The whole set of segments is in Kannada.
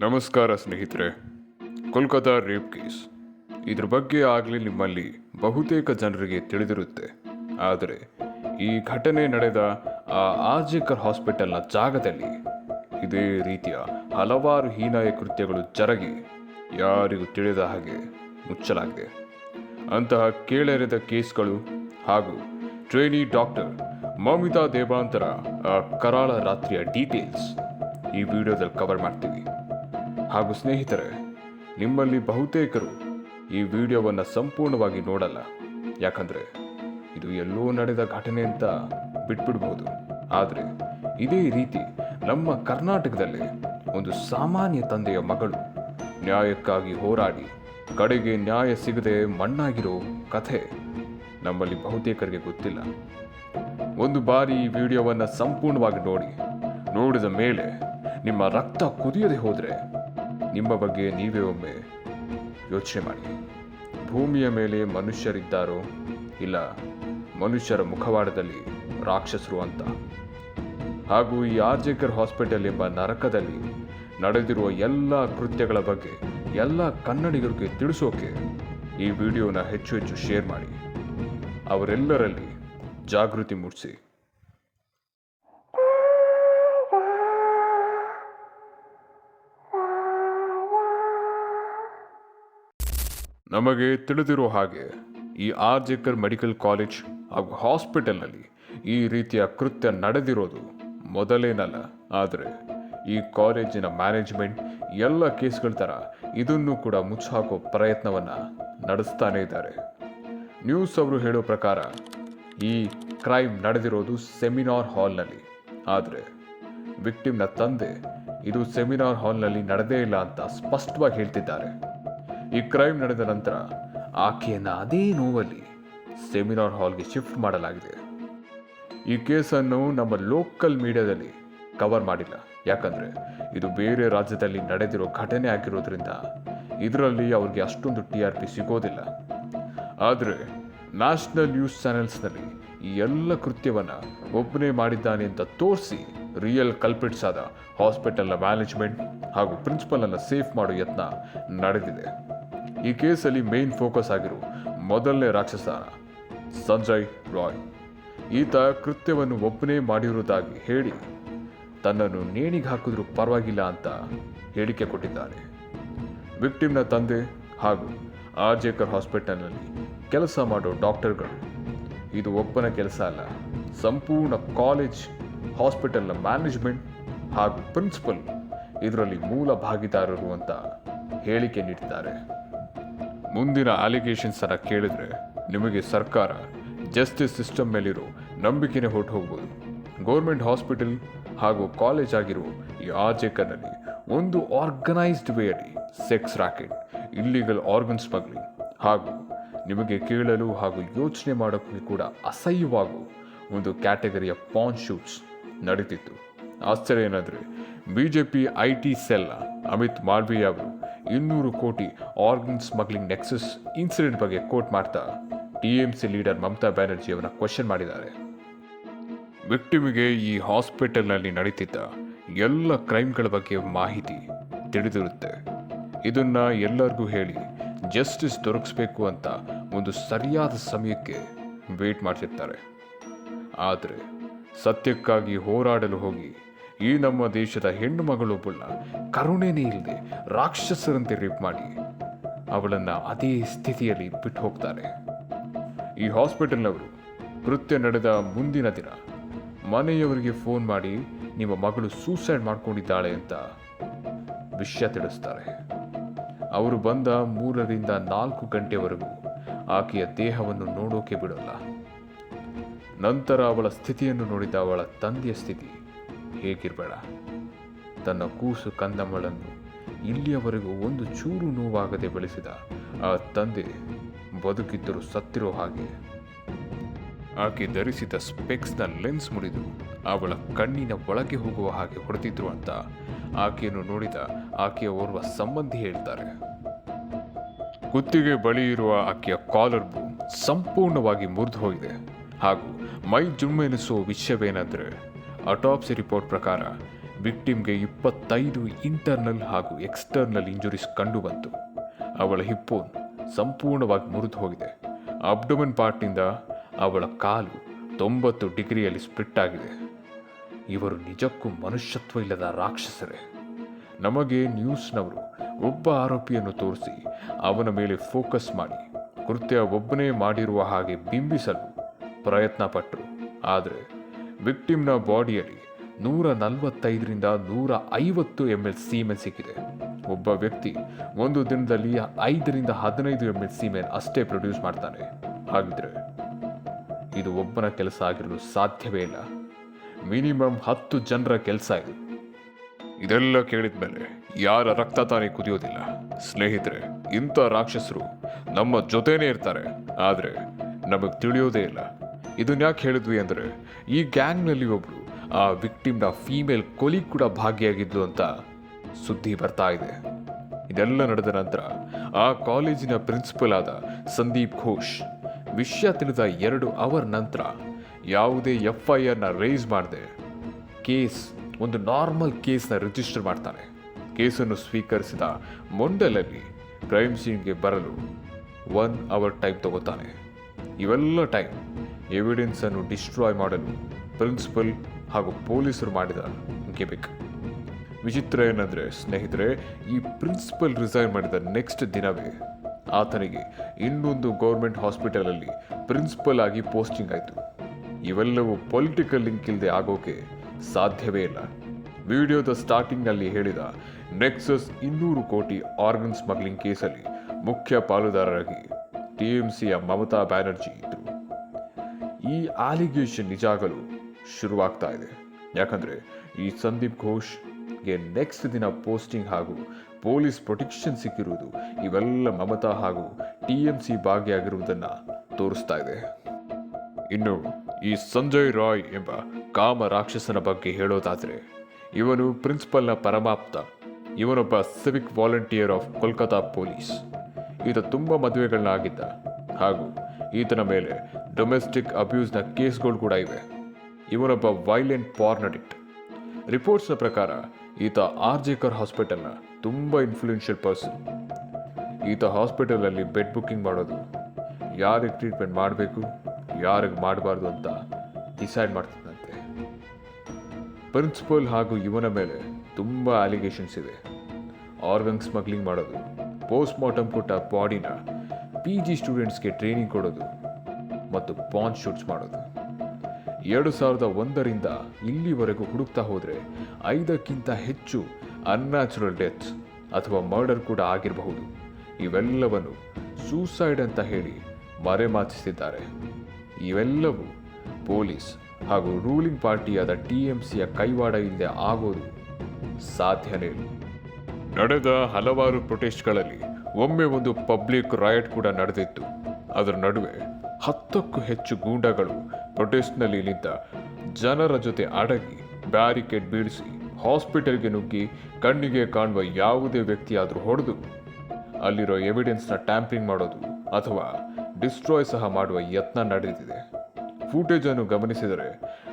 ನಮಸ್ಕಾರ ಸ್ನೇಹಿತರೆ. Kolkata rape case. ಇದ್ರ ಬಗ್ಗೆ ಆಗಲಿ ನಿಮ್ಮಲ್ಲಿ ಬಹುತೇಕ ಜನರಿಗೆ ತಿಳಿದಿರುತ್ತೆ. ಆದರೆ, ಈ ಘಟನೆ ನಡೆದ ಆ ಆಜಿಕರ್ ಹಾಸ್ಪಿಟಲ್ನ ಜಾಗದಲ್ಲಿ ಇದೇ ರೀತಿಯ ಹಲವಾರು ಹೀನಾಯ ಕೃತ್ಯಗಳು ಜರಗಿ ಯಾರಿಗೂ ತಿಳಿದ ಹಾಗೆ ಮುಚ್ಚಲಾಗಿದೆ. ಅಂತಹ ಕೇಳೆರೆದ ಕೇಸ್ಗಳು ಹಾಗೂ ಟ್ರೈನಿ ಡಾಕ್ಟರ್ ಮಮಿತಾ ದೇವಾಂತರ ಆ ಕರಾಳ ರಾತ್ರಿಯ ಡೀಟೇಲ್ಸ್ ಈ ವಿಡಿಯೋದಲ್ಲಿ ಕವರ್ ಮಾಡ್ತೀವಿ. ಹಾಗೂ ಸ್ನೇಹಿತರೆ, ನಿಮ್ಮಲ್ಲಿ ಬಹುತೇಕರು ಈ ವಿಡಿಯೋವನ್ನು ಸಂಪೂರ್ಣವಾಗಿ ನೋಡಲ್ಲ. ಯಾಕಂದರೆ ಇದು ಎಲ್ಲೋ ನಡೆದ ಘಟನೆ ಅಂತ ಬಿಟ್ಬಿಡ್ಬೋದು ಆದರೆ ಇದೇ ರೀತಿ ನಮ್ಮ ಕರ್ನಾಟಕದಲ್ಲಿ ಒಂದು ಸಾಮಾನ್ಯ ತಂದೆಯ ಮಗಳು ನ್ಯಾಯಕ್ಕಾಗಿ ಹೋರಾಡಿ ಕಡೆಗೆ ನ್ಯಾಯ ಸಿಗದೆ ಮಣ್ಣಾಗಿರೋ ಕಥೆ ನಮ್ಮಲ್ಲಿ ಬಹುತೇಕರಿಗೆ ಗೊತ್ತಿಲ್ಲ. ಒಂದು ಬಾರಿ ಈ ವಿಡಿಯೋವನ್ನು ಸಂಪೂರ್ಣವಾಗಿ ನೋಡಿ, ನೋಡಿದ ಮೇಲೆ ನಿಮ್ಮ ರಕ್ತ ಕುದಿಯದೆ ಹೋದರೆ ನಿಮ್ಮ ಬಗ್ಗೆ ನೀವೇ ಒಮ್ಮೆ ಯೋಚನೆ ಮಾಡಿ. ಭೂಮಿಯ ಮೇಲೆ ಮನುಷ್ಯರಿದ್ದಾರೋ ಇಲ್ಲ ಮನುಷ್ಯರ ಮುಖವಾಡದಲ್ಲಿ ರಾಕ್ಷಸರು ಅಂತ. ಹಾಗೂ ಈ ಆರ್ಜೇಕರ್ ಹಾಸ್ಪಿಟಲ್ ಎಂಬ ನರಕದಲ್ಲಿ ನಡೆದಿರುವ ಎಲ್ಲ ಕೃತ್ಯಗಳ ಬಗ್ಗೆ ಎಲ್ಲ ಕನ್ನಡಿಗರಿಗೆ ತಿಳಿಸೋಕೆ ಈ ವಿಡಿಯೋನ ಹೆಚ್ಚು ಹೆಚ್ಚು ಶೇರ್ ಮಾಡಿ. ಅವರೆಲ್ಲರಲ್ಲಿ ಜಾಗೃತಿ ಮೂಡಿಸಿ. ನಮಗೆ ತಿಳಿದಿರೋ ಹಾಗೆ, ಈ ಆರ್ ಜೇಕರ್ ಮೆಡಿಕಲ್ ಕಾಲೇಜ್ ಹಾಗೂ ಹಾಸ್ಪಿಟಲ್ನಲ್ಲಿ ಈ ರೀತಿಯ ಕೃತ್ಯ ನಡೆದಿರೋದು ಮೊದಲೇನಲ್ಲ ಆದರೆ ಈ ಕಾಲೇಜಿನ ಮ್ಯಾನೇಜ್ಮೆಂಟ್ ಎಲ್ಲ ಕೇಸ್ಗಳ ಥರ ಇದನ್ನು ಕೂಡ ಮುಚ್ಚಾಕೋ ಪ್ರಯತ್ನವನ್ನು ನಡೆಸ್ತಾನೇ ಇದ್ದಾರೆ. ನ್ಯೂಸ್ ಅವರು ಹೇಳೋ ಪ್ರಕಾರ ಈ ಕ್ರೈಮ್ ನಡೆದಿರೋದು ಸೆಮಿನಾರ್ ಹಾಲ್ನಲ್ಲಿ. ಆದರೆ ವಿಕ್ಟಿಮ್ನ ತಂದೆ ಇದು ಸೆಮಿನಾರ್ ಹಾಲ್ನಲ್ಲಿ ನಡೆದೇ ಇಲ್ಲ ಅಂತ ಸ್ಪಷ್ಟವಾಗಿ ಹೇಳ್ತಿದ್ದಾರೆ. ಈ ಕ್ರೈಮ್ ನಡೆದ ನಂತರ ಆಕೆಯನ್ನ ಅದೇ ನೋವಲ್ಲಿ ಸೆಮಿನಾರ್ ಹಾಲ್ಗೆ ಶಿಫ್ಟ್ ಮಾಡಲಾಗಿದೆ. ಈ ಕೇಸನ್ನು ನಮ್ಮ ಲೋಕಲ್ ಮೀಡಿಯಾದಲ್ಲಿ ಕವರ್ ಮಾಡಿಲ್ಲ. ಯಾಕಂದ್ರೆ ಇದು ಬೇರೆ ರಾಜ್ಯದಲ್ಲಿ ನಡೆದಿರೋ ಘಟನೆ ಆಗಿರೋದ್ರಿಂದ ಇದರಲ್ಲಿ ಅವ್ರಿಗೆ ಅಷ್ಟೊಂದು ಟಿ ಆರ್ ಪಿ ಸಿಗೋದಿಲ್ಲ. ಆದರೆ ನ್ಯಾಷನಲ್ ನ್ಯೂಸ್ ಚಾನೆಲ್ಸ್ನಲ್ಲಿ ಈ ಎಲ್ಲ ಕೃತ್ಯವನ್ನ ಒಬ್ಬನೇ ಮಾಡಿದ್ದಾನೆ ಅಂತ ತೋರಿಸಿ ರಿಯಲ್ ಕಲ್ಪಿಟ್ಸ್ ಆದ ಹಾಸ್ಪಿಟಲ್ನ ಮ್ಯಾನೇಜ್ಮೆಂಟ್ ಹಾಗೂ ಪ್ರಿನ್ಸಿಪಲ್ ಅನ್ನ ಸೇಫ್ ಮಾಡೋ ಯತ್ನ ನಡೆದಿದೆ. ಈ ಕೇಸಲ್ಲಿ ಮೇನ್ ಫೋಕಸ್ ಆಗಿರೋ ಮೊದಲನೇ ರಾಕ್ಷಸ ಸಂಜಯ್ ರಾಯ್. ಈತ ಕೃತ್ಯವನ್ನು ಒಬ್ಬನೇ ಮಾಡಿರುವುದಾಗಿ ಹೇಳಿ ತನ್ನನ್ನು ನೇಣಿಗೆ ಹಾಕಿದ್ರೂ ಪರವಾಗಿಲ್ಲ ಅಂತ ಹೇಳಿಕೆ ಕೊಟ್ಟಿದ್ದಾನೆ ವಿಕ್ಟಿಮ್ನ ತಂದೆ ಹಾಗೂ ಆರ್ಜೇಕರ್ ಹಾಸ್ಪಿಟಲ್ನಲ್ಲಿ ಕೆಲಸ ಮಾಡೋ ಡಾಕ್ಟರ್ಗಳು. ಇದು ಒಬ್ಬನ ಕೆಲಸ ಅಲ್ಲ, ಸಂಪೂರ್ಣ ಕಾಲೇಜ್, ಹಾಸ್ಪಿಟಲ್ನ ಮ್ಯಾನೇಜ್ಮೆಂಟ್ ಹಾಗೂ ಪ್ರಿನ್ಸಿಪಲ್ ಇದರಲ್ಲಿ ಮೂಲ ಭಾಗಿದಾರರು ಅಂತ ಹೇಳಿಕೆ ನೀಡಿದ್ದಾರೆ. ಮುಂದಿನ ಅಲಿಗೇಷನ್ಸ್ ಅನ್ನ ಕೇಳಿದ್ರೆ ನಿಮಗೆ ಸರ್ಕಾರ ಜಸ್ಟಿಸ್ ಸಿಸ್ಟಮ್ ಮೇಲಿರೋ ನಂಬಿಕೆನೇ ಹೊರಟು ಹೋಗ್ಬೋದು ಗೌರ್ಮೆಂಟ್ ಹಾಸ್ಪಿಟಲ್ ಹಾಗೂ ಕಾಲೇಜ್ ಆಗಿರೋ ಈ ಒಂದು organised ವೇಯಲ್ಲಿ sex racket illegal organ smuggling ಹಾಗೂ ನಿಮಗೆ ಕೇಳಲು ಹಾಗೂ ಯೋಚನೆ ಮಾಡೋಕ್ಕೆ ಕೂಡ ಅಸಹ್ಯವಾಗೋ ಒಂದು ಕ್ಯಾಟಗರಿಯ ಪಾನ್ ಶೂಟ್ಸ್ ನಡೀತಿತ್ತು. ಆಶ್ಚರ್ಯ ಏನಂದರೆ B J P I T cell Amit Malviya ಅವರು ಇನ್ನೂರು ಕೋಟಿ ಆರ್ಗನ್ ಸ್ಮಗ್ಲಿಂಗ್ ನೆಕ್ಸಸ್ ಇನ್ಸಿಡೆಂಟ್ ಬಗ್ಗೆ ಕೋಟ್ ಮಾಡ್ತಾ ಟಿಎಂಸಿ ಲೀಡರ್ ಮಮತಾ ಬ್ಯಾನರ್ಜಿ ಅವರನ್ನ ಕ್ವಶನ್ ಮಾಡಿದ್ದಾರೆ. ವಿಕ್ಟಿಮಿಗೆ ಈ ಹಾಸ್ಪಿಟಲ್ನಲ್ಲಿ ನಡೀತಿದ್ದ ಎಲ್ಲ ಕ್ರೈಮ್ಗಳ ಬಗ್ಗೆ ಮಾಹಿತಿ ತಿಳಿದಿರುತ್ತೆ. ಇದನ್ನ ಎಲ್ಲರಿಗೂ ಹೇಳಿ ಜಸ್ಟಿಸ್ ದೊರಕಿಸ್ಬೇಕು ಅಂತ ಒಂದು ಸರಿಯಾದ ಸಮಯಕ್ಕೆ ವೇಟ್ ಮಾಡ್ತಿರ್ತಾರೆ. ಆದರೆ ಸತ್ಯಕ್ಕಾಗಿ ಹೋರಾಡಲು ಹೋಗಿ ಈ ನಮ್ಮ ದೇಶದ ಹೆಣ್ಣು ಮಗಳೊಬ್ಬಳನ್ನ ಕರುಣೆನೇ ಇಲ್ಲದೆ ರಾಕ್ಷಸರಂತೆ ರೇಪ್ ಮಾಡಿ ಅವಳನ್ನ ಅದೇ ಸ್ಥಿತಿಯಲ್ಲಿ ಬಿಟ್ಟು ಹೋಗ್ತಾರೆ. ಈ ಹಾಸ್ಪಿಟಲ್ನವರು ಕೃತ್ಯ ನಡೆದ ಮುಂದಿನ ದಿನ ಮನೆಯವರಿಗೆ ಫೋನ್ ಮಾಡಿ ನಿಮ್ಮ ಮಗಳು ಸೂಸೈಡ್ ಮಾಡ್ಕೊಂಡಿದ್ದಾಳೆ ಅಂತ ವಿಷಯ ತಿಳಿಸ್ತಾರೆ. ಅವರು ಬಂದ ಮೂರರಿಂದ ನಾಲ್ಕು ಗಂಟೆವರೆಗೂ ಆಕೆಯ ದೇಹವನ್ನು ನೋಡೋಕೆ ಬಿಡಲ್ಲ. ನಂತರ ಅವಳ ಸ್ಥಿತಿಯನ್ನು ನೋಡಿದ ಅವಳ ತಂದೆಯ ಸ್ಥಿತಿ ಹೇಗಿರಬೇಡ. ತನ್ನ ಕೂಸು ಕಂದಮ್ಮಳನ್ನು ಇಲ್ಲಿಯವರೆಗೂ ಒಂದು ಚೂರು ನೋವಾಗದೆ ಬೆಳೆಸಿದ ಆ ತಂದೆ ಬದುಕಿದ್ದರೂ ಸತ್ತಿರೋ ಹಾಗೆ. ಆಕೆ ಧರಿಸಿದ ಸ್ಪೆಕ್ಸ್ನ ಲೆನ್ಸ್ ಮುರಿದು ಅವಳ ಕಣ್ಣಿನ ಒಳಗೆ ಹೋಗುವ ಹಾಗೆ ಹೊಡೆದಿದ್ರು ಅಂತ ಆಕೆಯನ್ನು ನೋಡಿದ ಆಕೆಯ ಓರ್ವ ಸಂಬಂಧಿ ಹೇಳ್ತಾರೆ. ಕುತ್ತಿಗೆ ಬಳಿ ಇರುವ ಆಕೆಯ ಕಾಲರ್ ಸಂಪೂರ್ಣವಾಗಿ ಮುರಿದು ಹೋಗಿದೆ. ಹಾಗೂ ಮೈ ಜುಮ್ಮೆನಿಸುವ ವಿಷಯವೇನೆಂದರೆ ಅಟಾಪ್ಸಿ ರಿಪೋರ್ಟ್ ಪ್ರಕಾರ ವಿಕ್ಟಿಮ್ಗೆ ಇಪ್ಪತ್ತೈದು ಇಂಟರ್ನಲ್ ಹಾಗೂ ಎಕ್ಸ್ಟರ್ನಲ್ ಇಂಜುರೀಸ್ ಕಂಡುಬಂತು. ಅವಳ ಹಿಪ್ಪೋನ್ ಸಂಪೂರ್ಣವಾಗಿ ಮುರಿದು ಹೋಗಿದೆ. ಅಬ್ಡೊಮೆನ್ ಪಾರ್ಟ್ನಿಂದ ಅವಳ ಕಾಲು ತೊಂಬತ್ತು ಡಿಗ್ರಿಯಲ್ಲಿ ಸ್ಪ್ಲಿಟ್ ಆಗಿದೆ. ಇವರು ನಿಜಕ್ಕೂ ಮನುಷ್ಯತ್ವ ಇಲ್ಲದ ರಾಕ್ಷಸರೇ. ನಮಗೆ ನ್ಯೂಸ್ನವರು ಒಬ್ಬ ಆರೋಪಿಯನ್ನು ತೋರಿಸಿ ಅವನ ಮೇಲೆ ಫೋಕಸ್ ಮಾಡಿ, ಕೃತ್ಯ ಒಬ್ಬನೇ ಮಾಡಿರುವ ಹಾಗೆ ಬಿಂಬಿಸಲು ಪ್ರಯತ್ನ ಪಟ್ಟರು ಆದರೆ ವಿಕ್ಟಿಮ್ನ ಬಾಡಿಯಲ್ಲಿ ನೂರ ನಲವತ್ತೈದರಿಂದ ನೂರ ಐವತ್ತು ಎಂ ಎಲ್ ಸೀಮೆ ಸಿಕ್ಕಿದೆ. ಒಬ್ಬ ವ್ಯಕ್ತಿ ಒಂದು ದಿನದಲ್ಲಿ ಐದರಿಂದ ಹದಿನೈದು ಎಂ ಎಲ್ ಸೀಮೆನ್ ಅಷ್ಟೇ ಪ್ರೊಡ್ಯೂಸ್ ಮಾಡ್ತಾನೆ. ಹಾಗಿದ್ರೆ ಇದು ಒಬ್ಬನ ಕೆಲಸ ಆಗಿರಲು ಸಾಧ್ಯವೇ ಇಲ್ಲ. ಮಿನಿಮಮ್ ಹತ್ತು ಜನರ ಕೆಲಸ ಇದು. ಇದೆಲ್ಲ ಕೇಳಿದ ಮೇಲೆ ಯಾರ ರಕ್ತ ತಾನೇ ಕುದಿಯೋದಿಲ್ಲ. ಸ್ನೇಹಿತರೆ, ಇಂಥ ರಾಕ್ಷಸರು ನಮ್ಮ ಜೊತೆನೇ ಇರ್ತಾರೆ. ಆದರೆ ನಮಗೆ ತಿಳಿಯೋದೇ ಇಲ್ಲ. ಇದನ್ನ ಯಾಕೆ ಹೇಳಿದ್ವಿ ಅಂದರೆ, ಈ ಗ್ಯಾಂಗ್ನಲ್ಲಿ ಒಬ್ಬರು ಆ ವಿಕ್ಟಿಮ್ನ ಫೀಮೇಲ್ ಕೊಲಿ ಕೂಡ ಭಾಗಿಯಾಗಿದ್ಲು ಅಂತ ಸುದ್ದಿ ಬರ್ತಾ ಇದೆ. ಇದೆಲ್ಲ ನಡೆದ ನಂತರ ಆ ಕಾಲೇಜಿನ ಪ್ರಿನ್ಸಿಪಲ್ ಆದ ಸಂದೀಪ್ ಘೋಷ್ ವಿಷಯ ತಿಳಿದ ಎರಡು ಅವರ್ ನಂತರ ಯಾವುದೇ ಎಫ್ ಐ ಆರ್ನ ರೇಸ್ ಮಾಡದೆ, ಕೇಸ್, ಒಂದು ನಾರ್ಮಲ್ ಕೇಸ್ನ ರಿಜಿಸ್ಟರ್ ಮಾಡ್ತಾನೆ. ಕೇಸನ್ನು ಸ್ವೀಕರಿಸಿದ ಮೊಂಡಲಲ್ಲಿ ಕ್ರೈಮ್ ಸೀನ್ಗೆ ಬರಲು ಒನ್ ಅವರ್ ಟೈಮ್ ತಗೋತಾನೆ. ಇವೆಲ್ಲ ಟೈಮ್ ಎವಿಡೆನ್ಸ್ ಅನ್ನು ಡಿಸ್ಟ್ರಾಯ್ ಮಾಡಲು ಪ್ರಿನ್ಸಿಪಲ್ ಹಾಗೂ ಪೊಲೀಸರು ಮಾಡಿದ ಗೆಬೆಕ್ ವಿಚಿತ್ರ ಏನಂದ್ರೆ, ಸ್ನೇಹಿತರೆ, ಈ ಪ್ರಿನ್ಸಿಪಲ್ ರಿಸೈನ್ ಮಾಡಿದ ನೆಕ್ಸ್ಟ್ ದಿನವೇ ಆತನಿಗೆ ಇನ್ನೊಂದು ಗೌರ್ಮೆಂಟ್ ಹಾಸ್ಪಿಟಲಲ್ಲಿ ಪ್ರಿನ್ಸಿಪಲ್ ಆಗಿ ಪೋಸ್ಟಿಂಗ್ ಆಯಿತು. ಇವೆಲ್ಲವೂ ಪೊಲಿಟಿಕಲ್ ಲಿಂಕ್ ಇಲ್ಲದೆ ಆಗೋಕೆ ಸಾಧ್ಯವೇ ಇಲ್ಲ. ವಿಡಿಯೋದ ಸ್ಟಾರ್ಟಿಂಗ್ನಲ್ಲಿ ಹೇಳಿದ ನೆಕ್ಸಸ್ ಇನ್ನೂರು ಕೋಟಿ ಆರ್ಗನ್ ಸ್ಮಗ್ಲಿಂಗ್ ಕೇಸಲ್ಲಿ ಮುಖ್ಯ ಪಾಲುದಾರರಾಗಿ ಟಿಎಂಸಿಯ ಮಮತಾ ಬ್ಯಾನರ್ಜಿ ಈ ಆಲಿಗೇಷನ್ ನಿಜಾಗಲು ಶುರುವಾಗ್ತಾ ಇದೆ. ಯಾಕಂದ್ರೆ ಈ ಸಂದೀಪ್ ಘೋಷ್ಗೆ ನೆಕ್ಸ್ಟ್ ದಿನ ಪೋಸ್ಟಿಂಗ್ ಹಾಗೂ ಪೊಲೀಸ್ ಪ್ರೊಟೆಕ್ಷನ್ ಸಿಕ್ಕಿರುವುದು ಇವೆಲ್ಲ ಮಮತಾ ಹಾಗೂ ಟಿ ಎಂ ಸಿ ಭಾಗಿಯಾಗಿರುವುದನ್ನು ತೋರಿಸ್ತಾ ಇದೆ. ಇನ್ನು ಈ ಸಂಜಯ್ ರಾಯ್ ಎಂಬ ಕಾಮ ರಾಕ್ಷಸನ ಬಗ್ಗೆ ಹೇಳೋದಾದರೆ, ಇವನು ಪ್ರಿನ್ಸಿಪಲ್ನ ಪರಮಾಪ್ತ. ಇವನೊಬ್ಬ civic volunteer of Kolkata police ಈತ ತುಂಬ ಮದುವೆಗಳನ್ನ ಆಗಿದ್ದ ಹಾಗೂ ಈತನ ಮೇಲೆ ಡೊಮೆಸ್ಟಿಕ್ ಅಬ್ಯೂಸ್ನ ಕೇಸ್ಗಳು ಕೂಡ ಇವೆ. ಇವನೊಬ್ಬ ವೈಲೆಂಟ್ ಪಾರ್ನ್ ಅಡಿಕ್ಟ್ ರಿಪೋರ್ಟ್ಸ್ನ ಪ್ರಕಾರ ಈತ ಆರ್ ಜೇಕರ್ ಹಾಸ್ಪಿಟಲ್ನ ತುಂಬ ಇನ್ಫ್ಲೂಯೆನ್ಷಿಯಲ್ ಪರ್ಸನ್ ಈತ ಹಾಸ್ಪಿಟಲಲ್ಲಿ ಬೆಡ್ ಬುಕ್ಕಿಂಗ್ ಮಾಡೋದು, ಯಾರಿಗೆ ಟ್ರೀಟ್ಮೆಂಟ್ ಮಾಡಬೇಕು, ಯಾರಿಗೆ ಮಾಡಬಾರ್ದು ಅಂತ ಡಿಸೈಡ್ ಮಾಡ್ತಿದ್ದಂತೆ. ಪ್ರಿನ್ಸಿಪಲ್ ಹಾಗೂ ಇವನ ಮೇಲೆ ತುಂಬ ಅಲಿಗೇಷನ್ಸ್ ಇದೆ ಆರ್ಗನ್ ಸ್ಮಗ್ಲಿಂಗ್ ಮಾಡೋದು ಪೋಸ್ಟ್ ಮಾರ್ಟಮ್ ಕೊಟ್ಟ ಬಾಡಿನ ಪಿ ಜಿ ಸ್ಟೂಡೆಂಟ್ಸ್ಗೆ ಟ್ರೈನಿಂಗ್ ಕೊಡೋದು ಮತ್ತು ಪಾನ್ ಶೂಟ್ಸ್ ಮಾಡೋದು. ಎರಡು ಸಾವಿರದ ಒಂದರಿಂದ ಇಲ್ಲಿವರೆಗೂ ಹುಡುಕ್ತಾ ಹೋದರೆ ಐದಕ್ಕಿಂತ ಹೆಚ್ಚು ಅನ್ಯಾಚುರಲ್ ಡೆತ್ಸ್ ಅಥವಾ ಮರ್ಡರ್ ಕೂಡ ಆಗಿರಬಹುದು. ಇವೆಲ್ಲವನ್ನು ಸೂಸೈಡ್ ಅಂತ ಹೇಳಿ ಮರೆಮಾಚಿಸಿದ್ದಾರೆ ಇವೆಲ್ಲವೂ ಪೊಲೀಸ್ ಹಾಗೂ ರೂಲಿಂಗ್ ಪಾರ್ಟಿಯಾದ ಟಿ ಎಂ ಸಿಯ ಕೈವಾಡ ಇಲ್ಲದೆ ಆಗೋದು ಸಾಧ್ಯನೇ ನಡೆದ ಹಲವಾರು ಪ್ರೊಟೆಸ್ಟ್ಗಳಲ್ಲಿ ಒಮ್ಮೆ ಒಂದು ಪಬ್ಲಿಕ್ ರಾಯಟ್ ಕೂಡ ನಡೆದಿತ್ತು. ಅದರ ನಡುವೆ ಹತ್ತಕ್ಕೂ ಹೆಚ್ಚು ಗೂಂಡಗಳು ಪ್ರೊಟೆಸ್ಟ್ನಲ್ಲಿ ನಿಂತ ಜನರ ಜೊತೆ ಅಡಗಿ ಬ್ಯಾರಿಕೇಡ್ ಬೀಳಿಸಿ ಹಾಸ್ಪಿಟಲ್ಗೆ ನುಗ್ಗಿ, ಕಣ್ಣಿಗೆ ಕಾಣುವ ಯಾವುದೇ ವ್ಯಕ್ತಿಯಾದರೂ ಹೊಡೆದು, ಅಲ್ಲಿರೋ ಎವಿಡೆನ್ಸ್ನ ಟ್ಯಾಂಪರಿಂಗ್ ಮಾಡೋದು ಅಥವಾ ಡಿಸ್ಟ್ರಾಯ್ ಸಹ ಮಾಡುವ ಯತ್ನ ನಡೆದಿದೆ. ಫೂಟೇಜನ್ನು ಗಮನಿಸಿದರೆ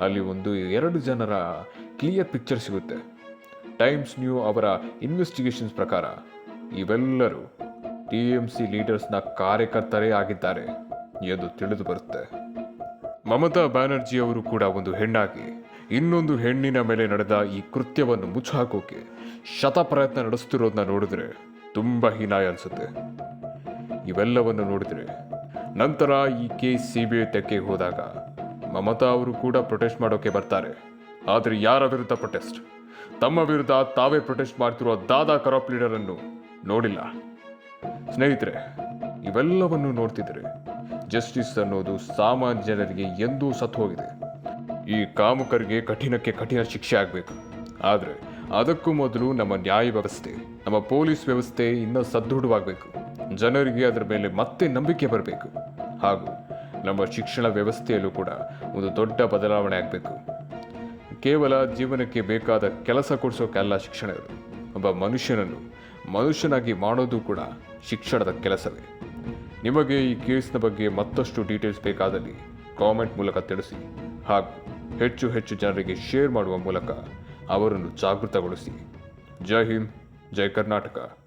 ಅಲ್ಲಿ ಒಂದು ಎರಡು ಜನರ ಕ್ಲಿಯರ್ ಪಿಕ್ಚರ್ ಸಿಗುತ್ತೆ. ಟೈಮ್ಸ್ ನ್ಯೂ ಅವರ ಇನ್ವೆಸ್ಟಿಗೇಷನ್ಸ್ ಪ್ರಕಾರ ಇವೆಲ್ಲರೂ ಟಿ ಎಂ ಸಿ ಲೀಡರ್ಸ್ನ ಕಾರ್ಯಕರ್ತರೇ ಆಗಿದ್ದಾರೆ ಎಂದು ತಿಳಿದು ಬರುತ್ತೆ. ಮಮತಾ ಬ್ಯಾನರ್ಜಿ ಅವರು ಕೂಡ ಒಂದು ಹೆಣ್ಣಾಗಿ, ಇನ್ನೊಂದು ಹೆಣ್ಣಿನ ಮೇಲೆ ನಡೆದ ಈ ಕೃತ್ಯವನ್ನು ಮುಚ್ಚಾಕೋಕೆ ಶತ ಪ್ರಯತ್ನ ನಡೆಸುತ್ತಿರೋದನ್ನ ನೋಡಿದ್ರೆ ತುಂಬ ಹೀನಾಯ ಅನ್ಸುತ್ತೆ. ಇವೆಲ್ಲವನ್ನು ನೋಡಿದ್ರೆ ನಂತರ ಈ ಕೇಸ್ ಸಿ ಬಿ ಐ ಹೋದಾಗ ಮಮತಾ ಅವರು ಕೂಡ ಪ್ರೊಟೆಸ್ಟ್ ಮಾಡೋಕೆ ಬರ್ತಾರೆ. ಆದರೆ ಯಾರ ವಿರುದ್ಧ ಪ್ರೊಟೆಸ್ಟ್? ತಮ್ಮ ವಿರುದ್ಧ ತಾವೇ ಪ್ರೊಟೆಸ್ಟ್ ಮಾಡ್ತಿರುವ ದಾದಾ ಕರಾಪ್ ಲೀಡರನ್ನು ನೋಡಿಲ್ಲ. ಸ್ನೇಹಿತರೆ, ಇವೆಲ್ಲವನ್ನು ನೋಡ್ತಿದ್ರೆ ಜಸ್ಟಿಸ್ ಅನ್ನೋದು ಸಾಮಾನ್ಯ ಜನರಿಗೆ ಎಂದೂ ಸತ್ತು ಹೋಗಿದೆ. ಈ ಕಾಮುಕರಿಗೆ ಕಠಿಣಕ್ಕೆ ಕಠಿಣ ಶಿಕ್ಷೆ ಆಗಬೇಕು. ಆದರೆ ಅದಕ್ಕೂ ಮೊದಲು ನಮ್ಮ ನ್ಯಾಯ ವ್ಯವಸ್ಥೆ, ನಮ್ಮ ಪೊಲೀಸ್ ವ್ಯವಸ್ಥೆ ಇನ್ನೂ ಸದೃಢವಾಗಬೇಕು. ಜನರಿಗೆ ಅದರ ಮೇಲೆ ಮತ್ತೆ ನಂಬಿಕೆ ಬರಬೇಕು. ಹಾಗೂ ನಮ್ಮ ಶಿಕ್ಷಣ ವ್ಯವಸ್ಥೆಯಲ್ಲೂ ಕೂಡ ಒಂದು ದೊಡ್ಡ ಬದಲಾವಣೆ ಆಗಬೇಕು. ಕೇವಲ ಜೀವನಕ್ಕೆ ಬೇಕಾದ ಕೆಲಸ ಕೊಡಿಸೋಕೆಲ್ಲ ಶಿಕ್ಷಣ ಒಬ್ಬ ಮನುಷ್ಯನನ್ನು ಮನುಷ್ಯನಾಗಿ ಮಾಡೋದು ಕೂಡ ಶಿಕ್ಷಣದ ಕೆಲಸವೇ. ನಿಮಗೆ ಈ ಕೇಸ್ನ ಬಗ್ಗೆ ಮತ್ತಷ್ಟು ಡೀಟೇಲ್ಸ್ ಬೇಕಾದಲ್ಲಿ ಕಾಮೆಂಟ್ ಮೂಲಕ ತಿಳಿಸಿ ಹಾಗೂ ಹೆಚ್ಚು ಹೆಚ್ಚು ಜನರಿಗೆ ಶೇರ್ ಮಾಡುವ ಮೂಲಕ ಅವರನ್ನು ಜಾಗೃತಗೊಳಿಸಿ. ಜೈ ಹಿಂದ್, ಜೈ ಕರ್ನಾಟಕ.